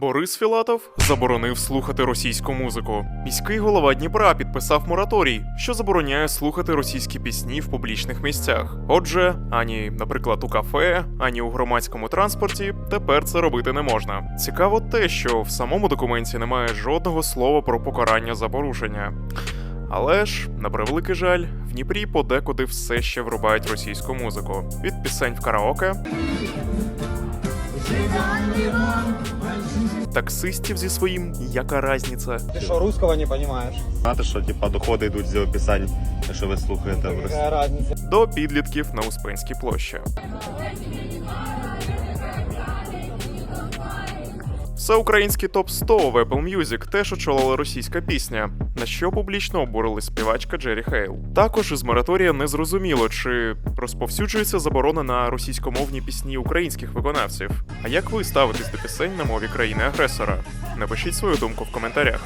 Борис Філатов заборонив слухати російську музику. Міський голова Дніпра підписав мораторій, що забороняє слухати російські пісні в публічних місцях. Отже, ані, наприклад, у кафе, ані у громадському транспорті тепер це робити не можна. Цікаво те, що в самому документі немає жодного слова про покарання за порушення. Але ж, на превеликий жаль, в Дніпрі подекуди все ще врубають російську музику. Від пісень в караоке таксистів зі своїм яка разниця. Ти що, русского не розумієш? Знати, що типа доходи йдуть з описань, що ви слухаєте в Росії. До підлітків на Успенській площі. Всеукраїнський топ 100 в Apple Music теж очолила російська пісня, на що публічно обурилась співачка Джері Хейл. Також із мораторія не зрозуміло, чи розповсюджується заборона на російськомовні пісні українських виконавців. А як ви ставитесь до пісень на мові країни-агресора? Напишіть свою думку в коментарях.